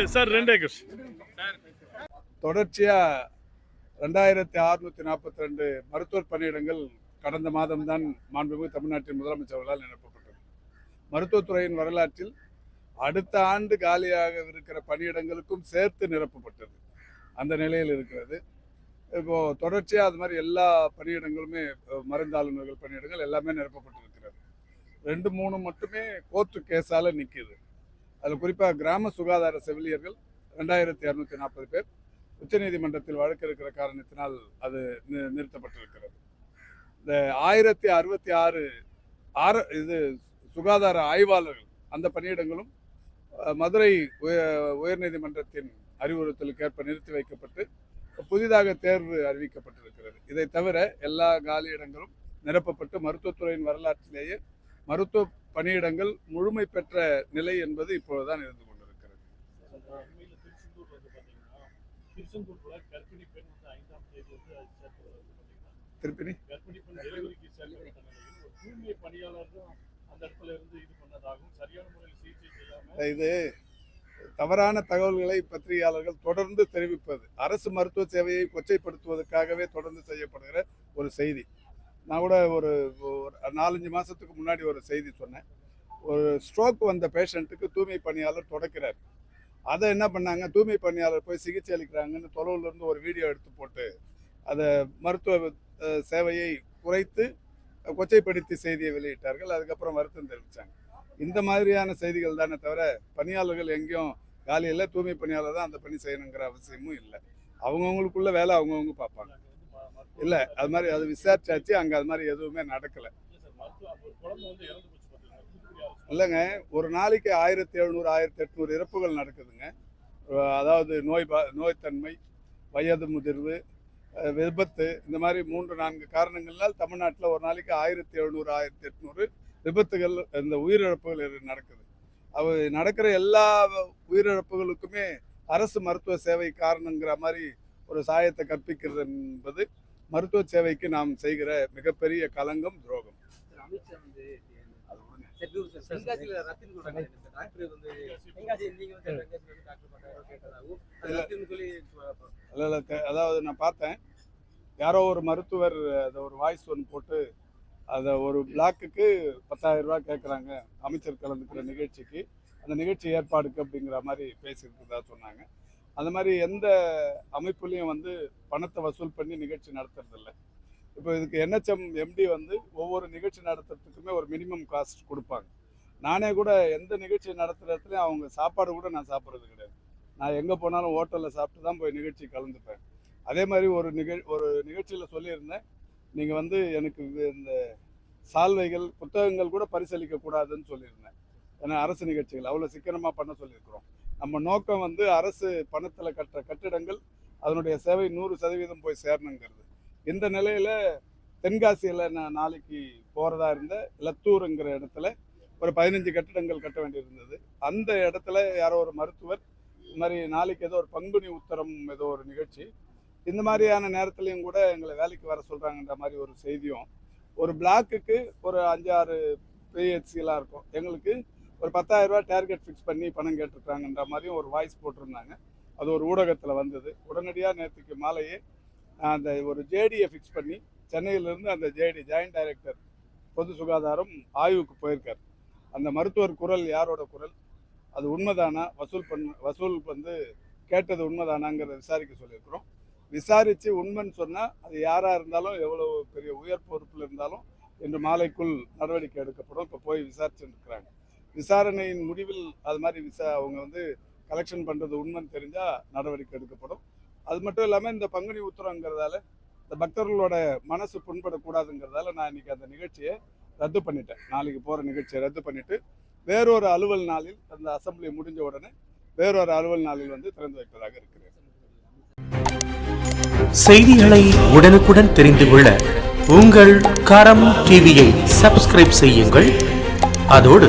ரெண்டு சார் ரெண்டே கொஸ்டின் தொடர்ச்சியாக ரெண்டாயிரத்தி அறுநூத்தி நாற்பத்தி ரெண்டு மருத்துவர் பணியிடங்கள் கடந்த மாதம்தான் மாண்புமிகு தமிழ்நாட்டின் முதலமைச்சர்களால் நிரப்பப்பட்டது. மருத்துவத்துறையின் வரலாற்றில் அடுத்த ஆண்டு காலியாக இருக்கிற பணியிடங்களுக்கும் சேர்த்து நிரப்பப்பட்டது. அந்த நிலையில் இருக்கிறது. இப்போது தொடர்ச்சியாக அது மாதிரி எல்லா பணியிடங்களுமே அஹ், மருந்தாளுநர்கள் பணியிடங்கள் எல்லாமே நிரப்பப்பட்டிருக்கிறது. ரெண்டு மூணு மட்டுமே கோர்ட்டு கேஸால் நிற்கிது அதில் குறிப்பாக கிராம சுகாதார செவிலியர்கள் ரெண்டாயிரத்தி இரநூத்தி நாற்பது பேர் உச்சநீதிமன்றத்தில் வழக்கு இருக்கிற காரணத்தினால் அது நிறுத்தப்பட்டிருக்கிறது. இந்த ஆயிரத்தி அறுபத்தி ஆறு ஆர இது சுகாதார ஆய்வாளர்கள் அந்த பணியிடங்களும் மதுரை உய உயர்நீதிமன்றத்தின் அறிவுறுத்தலுக்கேற்ப நிறுத்தி வைக்கப்பட்டு புதிதாக தேர்வு அறிவிக்கப்பட்டிருக்கிறது. இதை தவிர எல்லா காலியிடங்களும் நிரப்பப்பட்டு மருத்துவத்துறையின் வரலாற்றிலேயே மருத்துவ பணியிடங்கள் முழுமை பெற்ற நிலை என்பது இப்பொழுதுதான் இருந்து கொண்டிருக்கிறது. திருப்பினி இது தவறான தகவல்களை பத்திரிகையாளர்கள் தொடர்ந்து தெரிவிப்பது அரசு மருத்துவ சேவையை கொச்சைப்படுத்துவதற்காகவே தொடர்ந்து செய்யப்படுகிற ஒரு செய்தி. நான் கூட ஒரு ஒரு நாலஞ்சு மாதத்துக்கு முன்னாடி ஒரு செய்தி சொன்னேன். ஒரு ஸ்ட்ரோக் வந்த பேஷண்ட்டுக்கு தூய்மை பணியாளர் தொடக்கிறார். அதை என்ன பண்ணாங்க? தூய்மை பணியாளர் போய் சிகிச்சை அளிக்கிறாங்கன்னு தொலைவுலேருந்து ஒரு வீடியோ எடுத்து போட்டு அதை மருத்துவ சேவையை குறைத்து கொச்சைப்படுத்தி செய்தியை வெளியிட்டார்கள். அதுக்கப்புறம் வருத்தம் தெரிவித்தாங்க இந்த மாதிரியான செய்திகள் தானே தவிர பணியாளர்கள் எங்கேயும் காலையில் தூய்மை பணியாளர் தான் அந்த பணி செய்யணுங்கிற அவசியமும் இல்லை. அவங்கவுங்களுக்குள்ள வேலை அவங்கவுங்க பார்ப்பாங்க. இல்லை அது மாதிரி அது விசாரிச்சாச்சு அங்கே அது மாதிரி எதுவுமே நடக்கலை. வந்து இல்லைங்க ஒரு நாளைக்கு ஆயிரத்தி எழுநூறு ஆயிரத்தி எட்நூறு இறப்புகள் நடக்குதுங்க. அதாவது நோய் பா நோய்த்தன்மை வயது முதிர்வு விபத்து இந்த மாதிரி மூன்று நான்கு காரணங்களால் தமிழ்நாட்டில் ஒரு நாளைக்கு ஆயிரத்தி எழுநூறு ஆயிரத்தி எட்நூறு விபத்துகள் இந்த உயிரிழப்புகள் நடக்குது. அவ நடக்கிற எல்லா உயிரிழப்புகளுக்குமே அரசு மருத்துவ சேவை காரணங்கிற மாதிரி ஒரு சாயத்தை கற்பிக்கிறது என்பது மருத்துவ சேவைக்கு நாம் செய்கிற மிகப்பெரிய களங்கம் துரோகம். அதாவது நான் பார்த்தேன். யாரோ ஒரு மருத்துவர் அதை ஒரு வாய்ஸ் ஒன்று போட்டு அதை ஒரு பிளாக்குக்கு பத்தாயிரம் ரூபாய் கேட்குறாங்க அமைச்சர் கலந்துக்கிற நிகழ்ச்சிக்கு. அந்த நிகழ்ச்சி ஏற்பாடுக்கு அப்படிங்கிற மாதிரி பேசியிருக்கிறதா சொன்னாங்க. அந்த மாதிரி எந்த அமைப்புலையும் வந்து பணத்தை வசூல் பண்ணி நிகழ்ச்சி நடத்துறதில்ல. இப்போ இதுக்கு என்ஹெச்எம் எம்டி வந்து ஒவ்வொரு நிகழ்ச்சி நடத்துறதுக்குமே ஒரு மினிமம் காஸ்ட் கொடுப்பாங்க. நானே கூட எந்த நிகழ்ச்சி நடத்துகிறத்துலையும் அவங்க சாப்பாடு கூட நான் சாப்பிட்றது கிடையாது. நான் எங்கே போனாலும் ஹோட்டலில் சாப்பிட்டு தான் போய் நிகழ்ச்சி கலந்துப்பேன். அதே மாதிரி ஒரு நிகழ் ஒரு நிகழ்ச்சியில் சொல்லியிருந்தேன். நீங்கள் வந்து எனக்கு இது- இந்த சால்வைகள் புத்தகங்கள் கூட பரிசளிக்க கூடாதுன்னு சொல்லியிருந்தேன். ஏன்னா அரசு நிகழ்ச்சிகள் அவ்வளோ சிக்கனமாக பண்ண சொல்லியிருக்கிறோம். நம்ம நோக்கம் வந்து அரசு பணத்தில் கட்டுற கட்டிடங்கள் அதனுடைய சேவை நூறு சதவீதம் போய் சேரணுங்கிறது. இந்த நிலையில் தென்காசியில் நான் நாளைக்கு போகிறதா இருந்த லத்தூருங்கிற இடத்துல ஒரு பதினஞ்சு கட்டிடங்கள் கட்ட வேண்டியிருந்தது. அந்த இடத்துல யாரோ ஒரு மருத்துவர் இந்த மாதிரி நாளைக்கு ஏதோ ஒரு பங்குனி உத்தரம் ஏதோ ஒரு நிகழ்ச்சி. இந்த மாதிரியான நேரத்துலையும் கூட எங்களை வேலைக்கு வர சொல்கிறாங்கன்ற மாதிரி ஒரு செய்தியும் ஒரு பிளாக்குக்கு ஒரு அஞ்சாறு பிஹெச்சிலாம் இருக்கும். எங்களுக்கு ஒரு பத்தாயிரம் டார்கெட் ஃபிக்ஸ் பண்ணி பணம் கேட்டிருக்காங்கன்ற மாதிரியும் ஒரு வாய்ஸ் போட்டிருந்தாங்க. அது ஒரு ஊடகத்தில் வந்தது. உடனடியாக நேற்றுக்கு மாலையே அந்த ஒரு ஜேடியை ஃபிக்ஸ் பண்ணி சென்னையிலேருந்து அந்த ஜேடி ஜாயின்ட் டைரக்டர் பொது சுகாதாரம் ஆய்வுக்கு போயிருக்கார். அந்த மருத்துவர் குரல் யாரோட குரல்? அது உண்மைதானா? வசூல் பண்ண வசூல் வந்து கேட்டது உண்மைதானாங்கிறத விசாரிக்க சொல்லியிருக்கிறோம். விசாரித்து உண்மைன்னு சொன்னால் அது யாராக இருந்தாலும் எவ்வளோ பெரிய உயர் பொறுப்பில் இருந்தாலும் இன்று மாலைக்குள் நடவடிக்கை எடுக்கப்படும். இப்போ போய் விசாரிச்சுட்டு இருக்கிறாங்க. விசாரணையின் முடிவில் அது மாதிரி விசா அவங்க வந்து கலெக்ஷன் பண்ணுறது உண்மைன்னு தெரிஞ்சால் நடவடிக்கை எடுக்கப்படும். அது மட்டும் இல்லாமல் இந்த பங்குனி உத்தரங்கிறதால இந்த பக்தர்களோட மனசு புண்படக்கூடாதுங்கிறதால நான் இன்னைக்கு அந்த நிகழ்ச்சியை ரத்து பண்ணிட்டேன். நாளைக்கு போகிற நிகழ்ச்சியை ரத்து பண்ணிட்டு வேறொரு அலுவல் நாளில் அந்த அசம்பிளி முடிஞ்ச உடனே வேறொரு அலுவல் நாளில் வந்து திறந்து வைப்பதாக இருக்கிறேன். செய்திகளை உடனுக்குடன் தெரிந்து கொள்ள உங்கள் கரம் டிவியை சப்ஸ்கிரைப் செய்யுங்கள். அதோடு